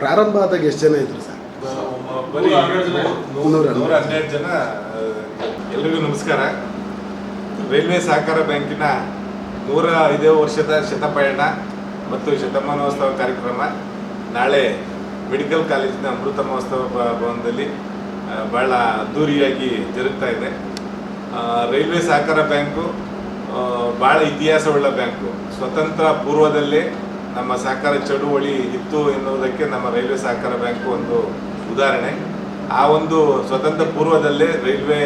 ಪ್ರಾರಂಭ ಆದಾಗ ಎಷ್ಟು ಜನ ಇದ್ರು ಸರ್? ನೂರ ಹನ್ನೆರಡು ಜನ. ಎಲ್ರಿಗೂ ನಮಸ್ಕಾರ. ರೈಲ್ವೆ ಸಹಕಾರ ಬ್ಯಾಂಕಿನ ನೂರ ಐದೇ ವರ್ಷದ ಶತಪಯಣ ಮತ್ತು ಶತಮಾನೋತ್ಸವ ಕಾರ್ಯಕ್ರಮ ನಾಳೆ ಮೆಡಿಕಲ್ ಕಾಲೇಜಿನ ಅಮೃತ ಮಹೋತ್ಸವ ಭವನದಲ್ಲಿ ಭಾಳ ಅದ್ದೂರಿಯಾಗಿ ಜರುಗ್ತಾ ಇದೆ. ರೈಲ್ವೆ ಸಹಕಾರ ಬ್ಯಾಂಕು ಭಾಳ ಇತಿಹಾಸವುಳ್ಳ ಬ್ಯಾಂಕು. ಸ್ವತಂತ್ರ ಪೂರ್ವದಲ್ಲೇ ನಮ್ಮ ಸಹಕಾರ ಚಳುವಳಿ ಇತ್ತು ಎನ್ನುವುದಕ್ಕೆ ನಮ್ಮ ರೈಲ್ವೆ ಸಹಕಾರ ಬ್ಯಾಂಕು ಒಂದು ಉದಾಹರಣೆ. ಆ ಒಂದು ಸ್ವತಂತ್ರ ಪೂರ್ವದಲ್ಲೇ ರೈಲ್ವೆ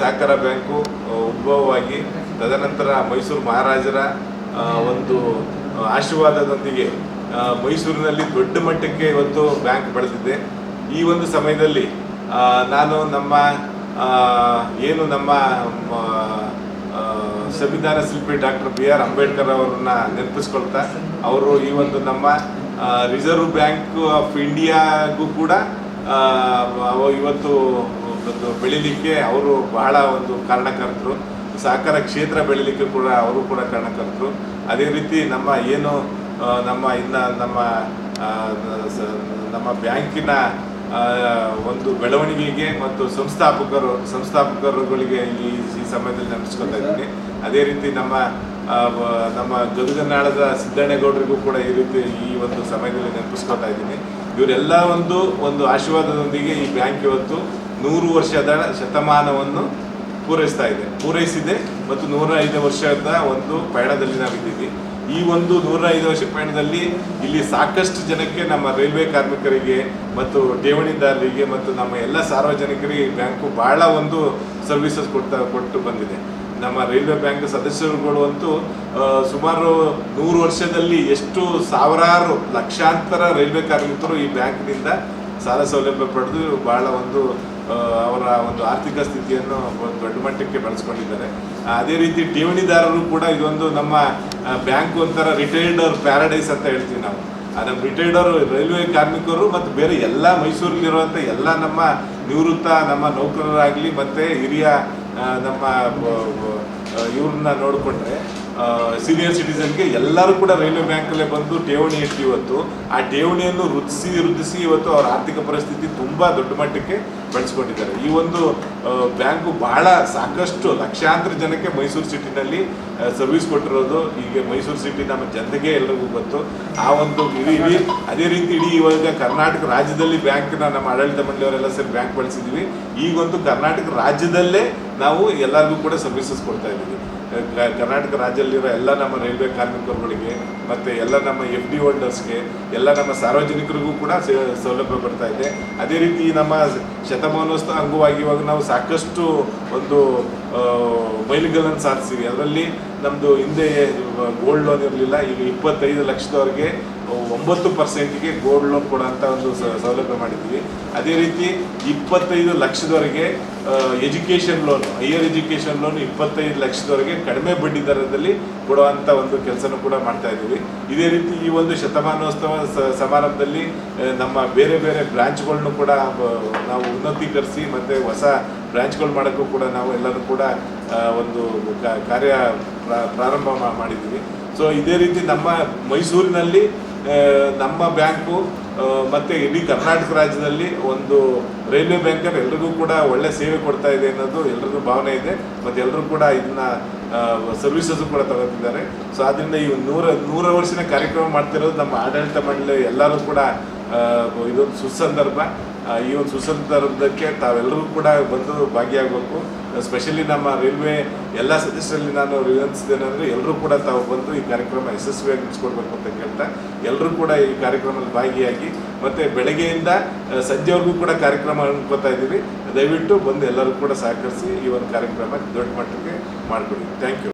ಸಹಕಾರ ಬ್ಯಾಂಕು ಉದ್ಭವವಾಗಿ ತದನಂತರ ಮೈಸೂರು ಮಹಾರಾಜರ ಒಂದು ಆಶೀರ್ವಾದದೊಂದಿಗೆ ಮೈಸೂರಿನಲ್ಲಿ ದೊಡ್ಡ ಮಟ್ಟಕ್ಕೆ ಇವತ್ತು ಬ್ಯಾಂಕ್ ಬೆಳೆದಿದೆ. ಈ ಒಂದು ಸಮಯದಲ್ಲಿ ನಾನು ನಮ್ಮ ಏನು ನಮ್ಮ ಸಂವಿಧಾನ ಶಿಲ್ಪಿ ಡಾಕ್ಟರ್ ಬಿ ಆರ್ ಅಂಬೇಡ್ಕರ್ ಅವರನ್ನ ನೆನಪಿಸ್ಕೊಳ್ತಾ, ಅವರು ಈ ಒಂದು ನಮ್ಮ ರಿಸರ್ವ್ ಬ್ಯಾಂಕ್ ಆಫ್ ಇಂಡಿಯಾಗೂ ಕೂಡ ಇವತ್ತು ಬೆಳಿಲಿಕ್ಕೆ ಅವರು ಬಹಳ ಒಂದು ಕಾರಣಕರ್ತರು. ಸಹಕಾರ ಕ್ಷೇತ್ರ ಬೆಳಿಲಿಕ್ಕೆ ಕೂಡ ಅವರು ಕೂಡ ಕಾರಣಕರ್ತರು. ಅದೇ ರೀತಿ ನಮ್ಮ ಏನು ನಮ್ಮ ಇನ್ನು ನಮ್ಮ ನಮ್ಮ ಬ್ಯಾಂಕಿನ ಒಂದು ಬೆಳವಣಿಗೆಗೆ ಮತ್ತು ಸಂಸ್ಥಾಪಕರು, ಸಂಸ್ಥಾಪಕರುಗಳಿಗೆ ಈ ಈ ಸಮಯದಲ್ಲಿ ನೆನಪಿಸ್ಕೊತಾ ಇದ್ದೀನಿ. ಅದೇ ರೀತಿ ನಮ್ಮ ನಮ್ಮ ಗದುಗನಾಳದ ಸಿದ್ದಣ್ಣಗೌಡರಿಗೂ ಕೂಡ ಈ ರೀತಿ ಈ ಒಂದು ಸಮಯದಲ್ಲಿ ನೆನಪಿಸ್ಕೊತಾ ಇದ್ದೀನಿ. ಇವರೆಲ್ಲ ಒಂದು ಒಂದು ಆಶೀರ್ವಾದದೊಂದಿಗೆ ಈ ಬ್ಯಾಂಕ್ ಇವತ್ತು ನೂರು ವರ್ಷದ ಶತಮಾನವನ್ನು ಪೂರೈಸ್ತಾ ಇದೆ. ಪೂರೈಸಿದೆ ಮತ್ತು ನೂರ ಐದು ವರ್ಷದ ಒಂದು ಪಯಣದಲ್ಲಿ ನಾವಿದ್ದೀವಿ. ಈ ಒಂದು ನೂರ ಐದು ವರ್ಷ ಪಯಣದಲ್ಲಿ ಇಲ್ಲಿ ಸಾಕಷ್ಟು ಜನಕ್ಕೆ ನಮ್ಮ ರೈಲ್ವೆ ಕಾರ್ಮಿಕರಿಗೆ ಮತ್ತು ಠೇವಣಿದಾರರಿಗೆ ಮತ್ತು ನಮ್ಮ ಎಲ್ಲ ಸಾರ್ವಜನಿಕರಿಗೆ ಈ ಬ್ಯಾಂಕು ಬಹಳ ಒಂದು ಸರ್ವಿಸಸ್ ಕೊಡ್ತಾ, ಕೊಟ್ಟು ಬಂದಿದೆ. ನಮ್ಮ ರೈಲ್ವೆ ಬ್ಯಾಂಕ್ ಸದಸ್ಯರುಗಳು ಅಂತೂ ಸುಮಾರು ನೂರು ವರ್ಷದಲ್ಲಿ ಎಷ್ಟು ಸಾವಿರಾರು ಲಕ್ಷಾಂತರ ರೈಲ್ವೆ ಕಾರ್ಮಿಕರು ಈ ಬ್ಯಾಂಕ್ನಿಂದ ಸಾಲ ಸೌಲಭ್ಯ ಪಡೆದು ಬಹಳ ಒಂದು ಅವರ ಒಂದು ಆರ್ಥಿಕ ಸ್ಥಿತಿಯನ್ನು ದೊಡ್ಡ ಮಟ್ಟಕ್ಕೆ ಬಳಸ್ಕೊಂಡಿದ್ದಾರೆ. ಅದೇ ರೀತಿ ಠೇವಣಿದಾರರು ಕೂಡ ಇದೊಂದು ನಮ್ಮ ಬ್ಯಾಂಕ್ ಒಂಥರ ರಿಟೈರ್ಡ್ ಪ್ಯಾರಡೈಸ್ ಅಂತ ಹೇಳ್ತೀವಿ ನಾವು. ನಮ್ಮ ರಿಟೈರ್ಡ್ ರೈಲ್ವೆ ಕಾರ್ಮಿಕರು ಮತ್ತು ಬೇರೆ ಎಲ್ಲ ಮೈಸೂರಲ್ಲಿರುವಂಥ ಎಲ್ಲ ನಮ್ಮ ನಿವೃತ್ತ, ನಮ್ಮ ನೌಕರರಾಗಲಿ ಮತ್ತು ಹಿರಿಯ ನಮ್ಮ ಇವ್ರನ್ನ ನೋಡಿಕೊಂಡ್ರೆ ಸೀನಿಯರ್ ಸಿಟಿಸನ್ಗೆ ಎಲ್ಲರೂ ಕೂಡ ರೈಲ್ವೆ ಬ್ಯಾಂಕಲ್ಲೇ ಬಂದು ಠೇವಣಿ ಇಟ್ಟು ಇವತ್ತು. ಆ ಠೇವಣಿಯನ್ನು ವೃದ್ಧಿಸಿ ವೃದ್ಧಿಸಿ ಇವತ್ತು ಅವರ ಆರ್ಥಿಕ ಪರಿಸ್ಥಿತಿ ತುಂಬ ದೊಡ್ಡ ಮಟ್ಟಕ್ಕೆ ಬೆಳೆಸ್ಕೊಂಡಿದ್ದಾರೆ. ಈ ಒಂದು ಬ್ಯಾಂಕು ಬಹಳ ಸಾಕಷ್ಟು ಲಕ್ಷಾಂತರ ಜನಕ್ಕೆ ಮೈಸೂರು ಸಿಟಿನಲ್ಲಿ ಸರ್ವಿಸ್ ಕೊಟ್ಟಿರೋದು ಈಗ ಮೈಸೂರು ಸಿಟಿ ನಮ್ಮ ಜನತೆಗೆ ಎಲ್ಲರಿಗೂ ಗೊತ್ತು. ಆ ಒಂದು ಇಡೀ ಅದೇ ರೀತಿ ಇಡೀ ಇವಾಗ ಕರ್ನಾಟಕ ರಾಜ್ಯದಲ್ಲಿ ಬ್ಯಾಂಕ್ನ ನಮ್ಮ ಆಡಳಿತ ಮಂಡಳಿಯವರೆಲ್ಲ ಸೇರಿ ಬ್ಯಾಂಕ್ ಬಳಸಿದ್ದೀವಿ ಈಗಂತೂ ಕರ್ನಾಟಕ ರಾಜ್ಯದಲ್ಲೇ ನಾವು ಎಲ್ಲರಿಗೂ ಕೂಡ ಸರ್ವಿಸಸ್ ಕೊಡ್ತಾ ಇದ್ದೀವಿ. ಕರ್ನಾಟಕ ರಾಜ್ಯದಲ್ಲಿರೋ ಎಲ್ಲ ನಮ್ಮ ರೈಲ್ವೆ ಕಾರ್ಮಿಕರುಗಳಿಗೆ ಮತ್ತು ಎಲ್ಲ ನಮ್ಮ ಎಫ್ ಡಿ ಹೋಲ್ಡರ್ಸ್ಗೆ ಎಲ್ಲ ನಮ್ಮ ಸಾರ್ವಜನಿಕರಿಗೂ ಕೂಡ ಸೌಲಭ್ಯ ಬರ್ತಾ ಇದೆ. ಅದೇ ರೀತಿ ನಮ್ಮ ಶತಮಾನೋತ್ಸವ ಅಂಗವಾಗಿ ಇವಾಗ ನಾವು ಸಾಕಷ್ಟು ಒಂದು ಮೈಲಿಗಲ್ಲನ್ನು ಸಾಧಿಸಿವಿ ಅದರಲ್ಲಿ ನಮ್ಮದು ಹಿಂದೆ ಗೋಲ್ಡ್ ಲೋನ್ ಇರಲಿಲ್ಲ, ಈಗ ಇಪ್ಪತ್ತೈದು ಲಕ್ಷದವರೆಗೆ ಒಂಬತ್ತು ಪರ್ಸೆಂಟ್ಗೆ ಗೋಲ್ಡ್ ಲೋನ್ ಕೊಡೋಂಥ ಒಂದು ಸೌಲಭ್ಯ ಮಾಡಿದ್ದೀವಿ. ಅದೇ ರೀತಿ ಇಪ್ಪತ್ತೈದು ಲಕ್ಷದವರೆಗೆ education loan higher education loan ಇಪ್ಪತ್ತೈದು ಲಕ್ಷದವರೆಗೆ ಕಡಿಮೆ ಬಡ್ಡಿ ದರದಲ್ಲಿ ಕೊಡುವಂಥ ಒಂದು ಕೆಲಸನೂ ಕೂಡ ಮಾಡ್ತಾ ಇದ್ದೀವಿ. ಇದೇ ರೀತಿ ಈ ಒಂದು ಶತಮಾನೋತ್ಸವ ಸಮಾರಂಭದಲ್ಲಿ ನಮ್ಮ ಬೇರೆ ಬೇರೆ ಬ್ರಾಂಚ್ಗಳನ್ನು ಕೂಡ ನಾವು ಉನ್ನತೀಕರಿಸಿ ಮತ್ತು ಹೊಸ ಬ್ರಾಂಚ್ಗಳು ಮಾಡೋಕ್ಕೂ ಕೂಡ ನಾವು ಎಲ್ಲರೂ ಕೂಡ ಒಂದು ಕಾರ್ಯ ಪ್ರಾ- ಪ್ರಾರಂಭ ಮಾಡಿದ್ದೀವಿ. ಸೊ, ಇದೇ ರೀತಿ ನಮ್ಮ ಮೈಸೂರಿನಲ್ಲಿ ನಮ್ಮ ಬ್ಯಾಂಕು ಮತ್ತು ಇಡೀ ಕರ್ನಾಟಕ ರಾಜ್ಯದಲ್ಲಿ ಒಂದು ರೈಲ್ವೆ ಬ್ಯಾಂಕರ್ ಎಲ್ರಿಗೂ ಕೂಡ ಒಳ್ಳೆ ಸೇವೆ ಕೊಡ್ತಾ ಇದೆ ಅನ್ನೋದು ಎಲ್ರಿಗೂ ಭಾವನೆ ಇದೆ. ಮತ್ತು ಎಲ್ಲರೂ ಕೂಡ ಇದನ್ನ ಸರ್ವಿಸಸ್ ಕೂಡ ತಗೋತಿದ್ದಾರೆ ಸೊ ಆದ್ದರಿಂದ ಈ ನೂರ ನೂರ ವರ್ಷದ ಕಾರ್ಯಕ್ರಮ ಮಾಡ್ತಿರೋದು ನಮ್ಮ ಆಡಳಿತ ಮಂಡಳಿ ಎಲ್ಲರೂ ಕೂಡ ಇದೊಂದು ಸುಸಂದರ್ಭ. ಈ ಒಂದು ಸುಸಂದರ್ಭಕ್ಕೆ ತಾವೆಲ್ಲರೂ ಕೂಡ ಬಂದು ಭಾಗಿಯಾಗಬೇಕು. ಸ್ಪೆಷಲಿ ನಮ್ಮ ರೈಲ್ವೆ ಎಲ್ಲ ಸದಸ್ಯರಲ್ಲಿ ನಾನು ವಿನಂತಿಸಿದ್ದೇನೆಂದರೆ ಎಲ್ಲರೂ ಕೂಡ ತಾವು ಬಂದು ಈ ಕಾರ್ಯಕ್ರಮ ಯಶಸ್ವಿಯಾಗಿ ನಡೆಸ್ಕೊಡ್ಬೇಕು ಅಂತ ಕೇಳ್ತಾ ಎಲ್ಲರೂ ಕೂಡ ಈ ಕಾರ್ಯಕ್ರಮದಲ್ಲಿ ಭಾಗಿಯಾಗಿ ಮತ್ತು ಬೆಳಗ್ಗೆಯಿಂದ ಸಂಜೆವರೆಗೂ ಕೂಡ ಕಾರ್ಯಕ್ರಮ ಅನ್ಕೋತಾ ಇದ್ದೀವಿ. ದಯವಿಟ್ಟು ಬಂದು ಎಲ್ಲರೂ ಕೂಡ ಸಹಕರಿಸಿ ಈ ಒಂದು ಕಾರ್ಯಕ್ರಮ ದೊಡ್ಡ ಮಟ್ಟಕ್ಕೆ ಮಾಡಿಕೊಡಿ. Thank you